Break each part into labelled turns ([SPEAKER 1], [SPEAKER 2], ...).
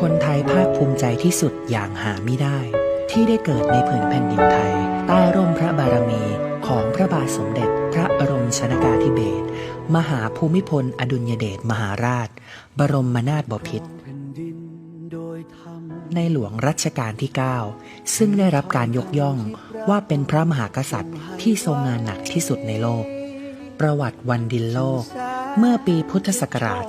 [SPEAKER 1] คนไทยภาคภูมิใจที่สุดอย่างหาไม่ได้ ที่ได้เกิดในผืนแผ่นดินไทย ใต้ร่มพระบารมีของพระบาทสมเด็จพระบรมชนากาธิเบศรมหาภูมิพล อดุลยเดชมหาราช บรมนาถบพิตรในหลวงรัชกาลที่ 9 ซึ่งได้รับการยกย่องว่าเป็นพระมหากษัตริย์ที่ทรงงานหนักที่สุดในโลก ประวัติวันดินโลก เมื่อปีพุทธศักราช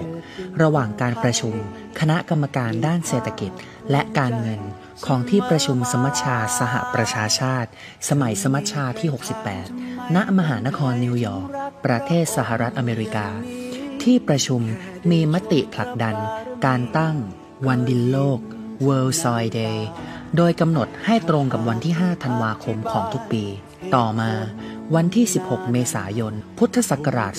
[SPEAKER 1] 2556 ระหว่างการประชุม คณะกรรมการด้านเศรษฐกิจและการเงินของที่ประชุมสมัชชาสหประชาชาติ สมัยสมัชชาที่ 68 ณ มหานครนิวยอร์ก ประเทศสหรัฐอเมริกา ที่ประชุมมีมติผลักดัน การตั้ง วันดินโลก World Soil Day โดยกำหนดให้ตรงกับวันที่ 5 ธันวาคมของทุกปี ต่อมา วันที่ 16 เมษายน พุทธศักราช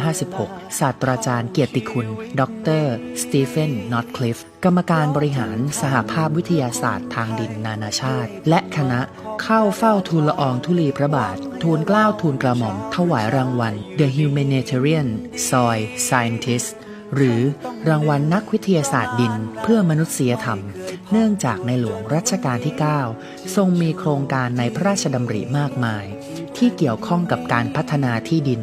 [SPEAKER 1] 2556 ศาสตราจารย์เกียรติคุณ ดร สตีเฟน นอตคลิฟกรรมการบริหารสหภาพวิทยาศาสตร์ทางดินนานาชาติ และคณะเข้าเฝ้าทูลละอองธุลีพระบาท ทูลเกล้าทูลกระหม่อม ถวายรางวัล The Humanitarian Soil Scientist หรือรางวัลนักวิทยาศาสตร์ดินเพื่อมนุษยธรรม เนื่องจากในหลวงรัชกาลที่ 9 ทรงมีโครงการในพระราชดำริมากมาย ที่เกี่ยวข้องกับการพัฒนาที่ดิน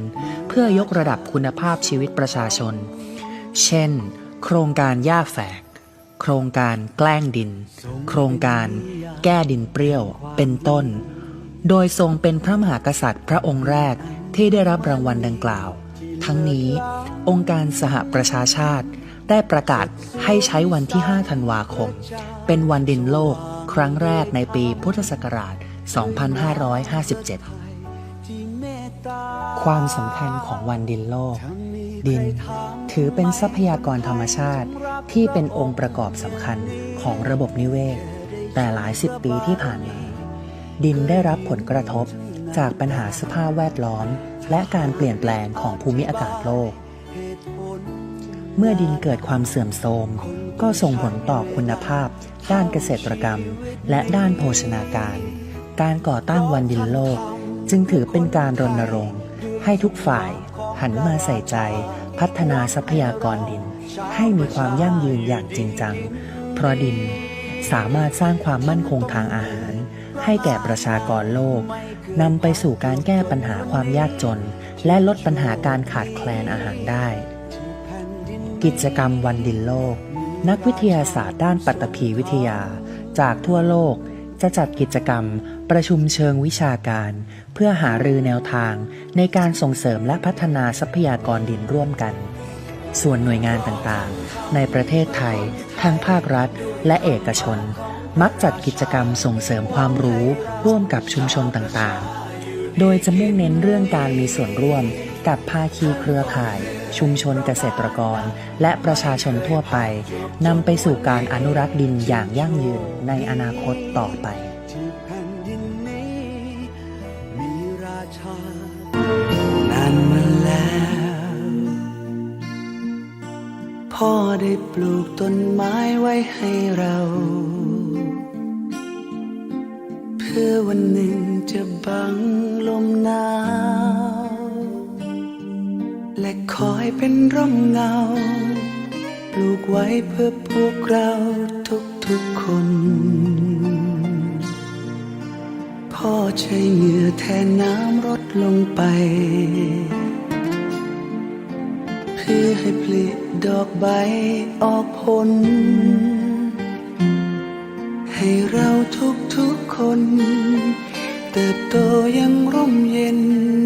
[SPEAKER 1] เพื่อยกระดับคุณภาพชีวิตประชาชน เช่น โครงการหญ้าแฝก โครงการแกล้งดิน โครงการแก้ดินเปรี้ยว เป็นต้น โดยทรงเป็นพระมหากษัตริย์พระองค์แรกที่ได้รับรางวัลดังกล่าว ทั้งนี้ องค์การสหประชาชาติ ได้ประกาศให้ใช้วันที่ 5 ธันวาคม เป็นวันดินโลกครั้งแรกในปีพุทธศักราช 2557 ความสำคัญของวันดินโลก ดิน ถือเป็นทรัพยากรธรรมชาติที่เป็นองค์ประกอบสำคัญของระบบนิเวศ แต่หลายสิบปีที่ผ่านมา ดินได้รับผลกระทบจากปัญหาสภาพแวดล้อม และการเปลี่ยนแปลงของภูมิอากาศโลก เมื่อดินเกิดความเสื่อมโทรม ก็ส่งผลต่อคุณภาพ ด้านเกษตรกรรม และด้านโภชนาการ การก่อตั้งวันดินโลก จึงถือเป็นการรณรงค์ ให้ทุกฝ่าย หันมาใส่ใจ พัฒนาทรัพยากรดิน ให้มีความยั่งยืนอย่างจริงจัง เพราะดินสามารถสร้างความมั่นคงทางอาหาร ให้แก่ประชากรโลกนำไปสู่การแก้ปัญหาความยากจน และลดปัญหาการขาดแคลนอาหารได้ กิจกรรมวันดินโลก นักวิทยาศาสตร์ด้านปัตตภีวิทยา จากทั่วโลก จะจัดกิจกรรม ประชุมเชิงวิชาการ เพื่อหารือแนวทาง ในการส่งเสริมและพัฒนาทรัพยากรดินร่วมกัน ส่วนหน่วยงานต่างๆ ในประเทศไทย ทั้งภาครัฐ และเอกชน มักจัดกิจกรรมส่งเสริมความรู้ ร่วมกับชุมชนต่างๆ โดยจะมุ่งเน้นเรื่องการมีส่วนร่วม กับภาคีเครือข่าย ชุมชนเกษตรกร และประชาชนทั่วไปนำไปสู่การอนุรักษ์ดินอย่างยั่งยืนในอนาคตต่อไป
[SPEAKER 2] พ่อได้ปลูกต้นไม้ไว้ให้เรา เพื่อวันหนึ่งจะบังลมหนาว และคอยเป็นร่มเงา ปลูกไว้เพื่อพวกเราทุกๆคน พ่อใช้เหงื่อแทนน้ำรดลงไป เพื่อให้ผลิดอกใบออกผล ให้เราทุกๆคน เติบโตอยังร่มเย็น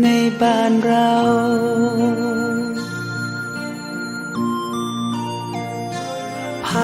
[SPEAKER 2] ในบ้านเรา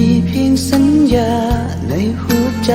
[SPEAKER 2] ี พียงสัญญาในหัวใจ